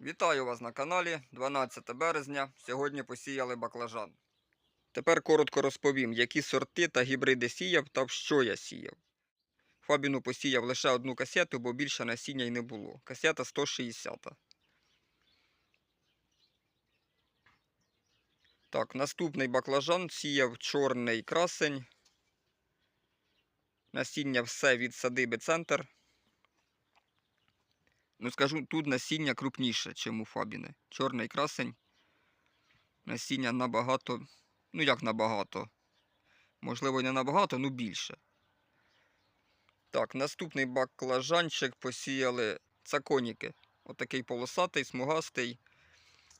Вітаю вас на каналі 12 березня. Сьогодні посіяли баклажан. Тепер коротко розповім, які сорти та гібриди сіяв та в що я сіяв. Фабіну посіяв лише одну касету, бо більше насіння й не було. Касета 160. Так, наступний баклажан сіяв чорний красень. Насіння все від садиби центр. Ну, скажу, тут насіння крупніше, ніж у Фабіни. Чорний красень. Насіння набагато, ну як набагато. Можливо, не набагато, ну більше. Так, наступний баклажанчик посіяли цаконіки. Отакий полосатий, смугастий.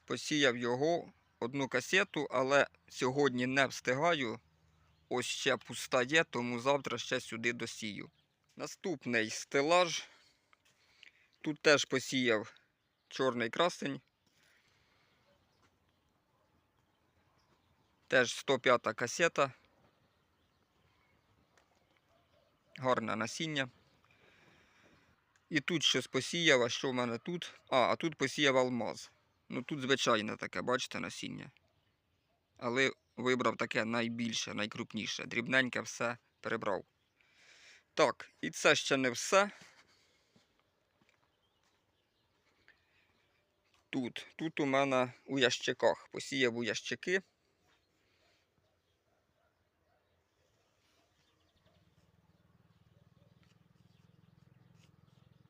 Посіяв його одну касету, але сьогодні не встигаю. Ось ще пуста є, тому завтра ще сюди досію. Наступний стелаж. Тут теж посіяв чорний красень. Теж 105 касета. Гарне насіння. І тут щось посіяв, а що в мене тут? А, а тут посіяв алмаз. Ну тут звичайне таке, бачите, насіння. Але вибрав таке найбільше, найкрупніше. Дрібненьке все перебрав. Так, і це ще не все. Тут. Тут у мене у ящиках. Посіяв у ящики.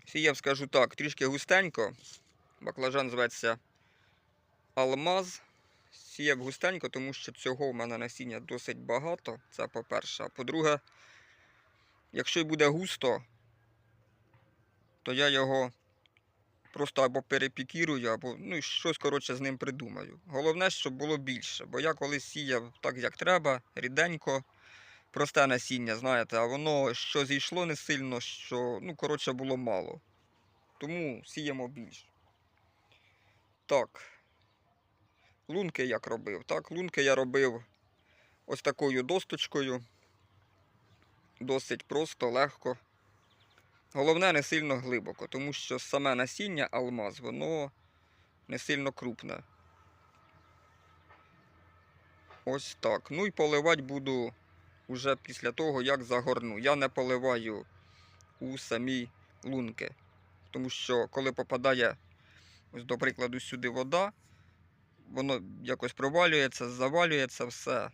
Сіяв, скажу так, трішки густенько. Баклажан зветься Алмаз. Сіяв густенько, тому що цього в мене насіння досить багато. Це по-перше. А по-друге, якщо буде густо, то я його просто або перепікірую, або ну, щось коротше з ним придумаю. Головне, щоб було більше. Бо я колись сіяв так, як треба, ріденько, просте насіння, знаєте, а воно що зійшло не сильно, що, ну, коротше, було мало. Тому сіємо більше. Так. Лунки як робив? Так, лунки я робив ось такою досточкою. Досить просто, легко. Головне не сильно глибоко, тому що саме насіння алмаз, воно не сильно крупне. Ось так. Ну і поливати буду вже після того, як загорну. Я не поливаю у самі лунки. Тому що коли попадає, ось, до прикладу, сюди вода, воно якось провалюється, завалюється все.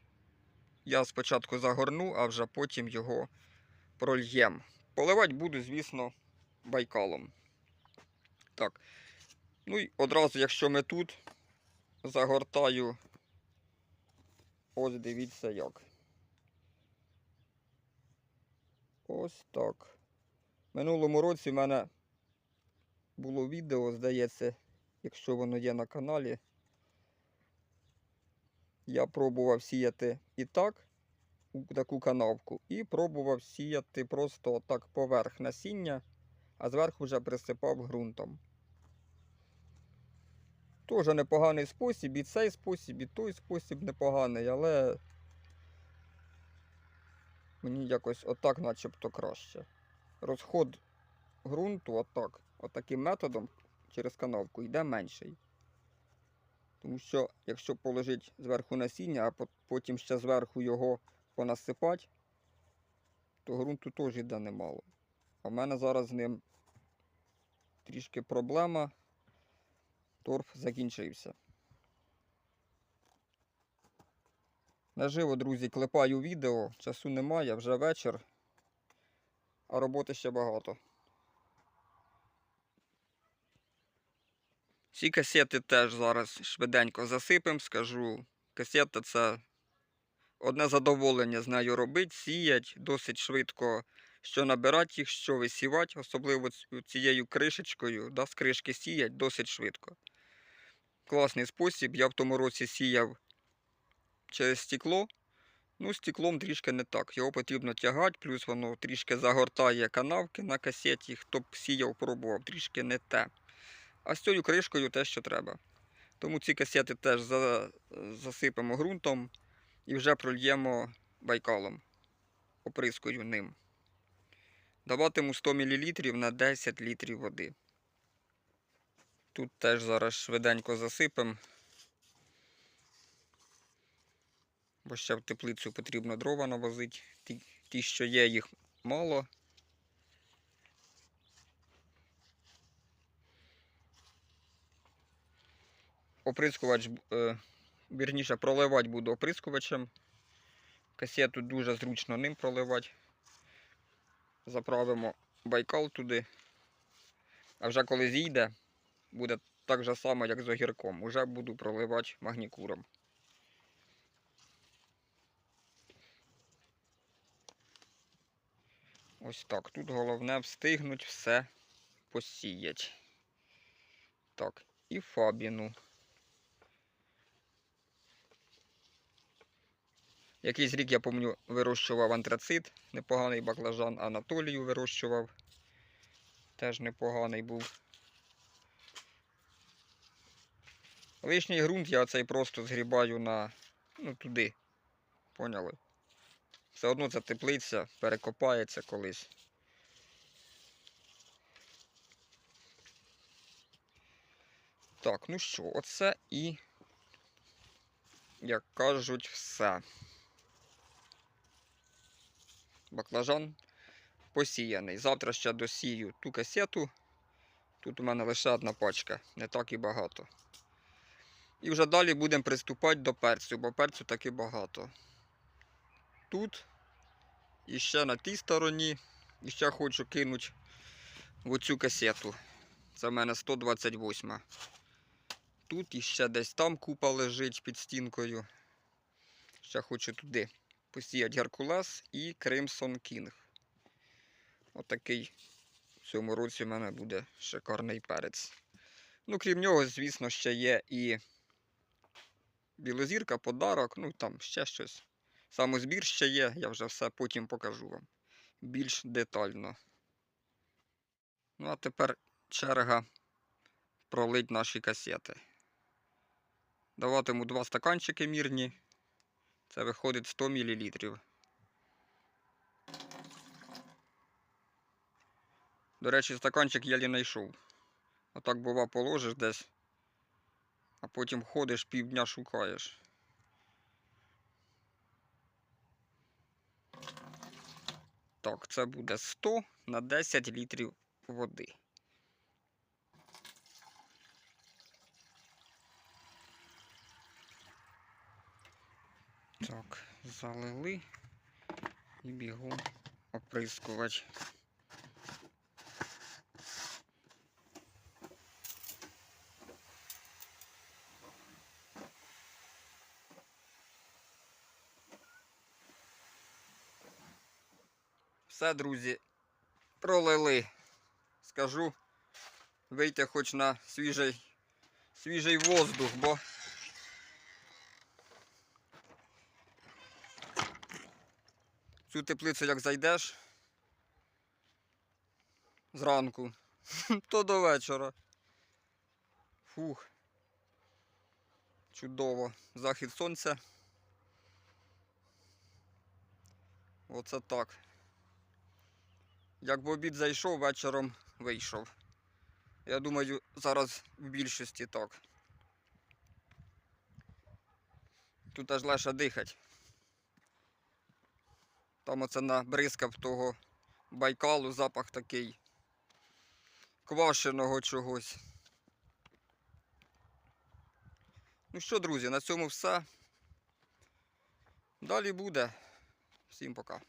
Я спочатку загорну, а вже потім його прольєм. Поливати буду, звісно, байкалом. Так. Ну і одразу, якщо ми тут, загортаю. Ось дивіться як. Ось так. Минулому році в мене було відео, здається, якщо воно є на каналі. Я пробував сіяти і так, таку канавку, і пробував сіяти просто так поверх насіння, а зверху вже присипав ґрунтом. Теж непоганий спосіб, і цей спосіб, і той спосіб непоганий, але мені якось отак начебто краще. Розход ґрунту отак, отаким методом через канавку йде менший. Тому що, якщо положити зверху насіння, а потім ще зверху його понасипати, то ґрунту теж йде немало. А в мене зараз з ним трішки проблема. Торф закінчився. Наживо, друзі, клепаю відео, часу немає, вже вечір, а роботи ще багато. Ці касети теж зараз швиденько засипем, скажу. Касета це одне задоволення з нею робити, сіять досить швидко, що набирати їх, що висівати, особливо цією кришечкою, да, з кришки сіять досить швидко. Класний спосіб. Я в тому році сіяв через стекло. Ну, стеклом трішки не так. Його потрібно тягати, плюс воно трішки загортає канавки на касеті. Хто б сіяв, пробував, трішки не те. А з цією кришкою те, що треба. Тому ці касети теж за, засипемо ґрунтом і вже прольємо байкалом, оприскою ним. Даватиму 100 мл на 10 літрів води. Тут теж зараз швиденько засипем. Бо ще в теплицю потрібно дрова навозити. Ті, ті, що є, їх мало. Оприскувач, е, вірніше, проливати буду оприскувачем. Касету дуже зручно ним проливати. Заправимо байкал туди. А вже коли зійде, буде так же само, як з огірком. Уже буду проливати магнікуром. Ось так. Тут головне встигнуть все посіяти. Так, і фабіну. Якийсь рік, я пам'ятаю, вирощував антрацит, непоганий баклажан, Анатолію вирощував. Теж непоганий був. Лишній ґрунт я цей просто згрібаю на ну, туди. Поняли? Все одно ця теплиця перекопається колись. Так, ну що, оце і, як кажуть, все. Баклажан посіяний. Завтра ще досію ту касету. Тут у мене лише одна пачка, не так і багато. І вже далі будемо приступати до перцю, бо перцю таки багато. Тут і ще на тій стороні. І ще хочу кинути в оцю касету. Це в мене 128. Тут і ще десь там купа лежить під стінкою. Ще хочу туди посіяти Геркулес і Кримсон Кінг. Отакий в цьому році в мене буде шикарний перець. Ну, крім нього, звісно, ще є і білозірка, подарок, ну там ще щось. Самозбір ще є, я вже все потім покажу вам більш детально. Ну, а тепер черга пролить наші касети. Даватиму два стаканчики мірні. Це виходить 100 мл. До речі, стаканчик я не знайшов. Отак бува положиш десь, а потім ходиш півдня шукаєш. Так, це буде 100 на 10 літрів води. Так, залили і бігом оприскувач. Все, друзі, пролили. Скажу, вийти хоч на свіжий, свіжий воздух, бо цю теплицю як зайдеш зранку, то до вечора. Фух. Чудово. Захід сонця. Оце так. Як в обід зайшов, вечором вийшов. Я думаю, зараз в більшості так. Тут аж легше дихати. Там оце набризкав того байкалу запах такий квашеного чогось. Ну що, друзі, на цьому все. Далі буде. Всім пока.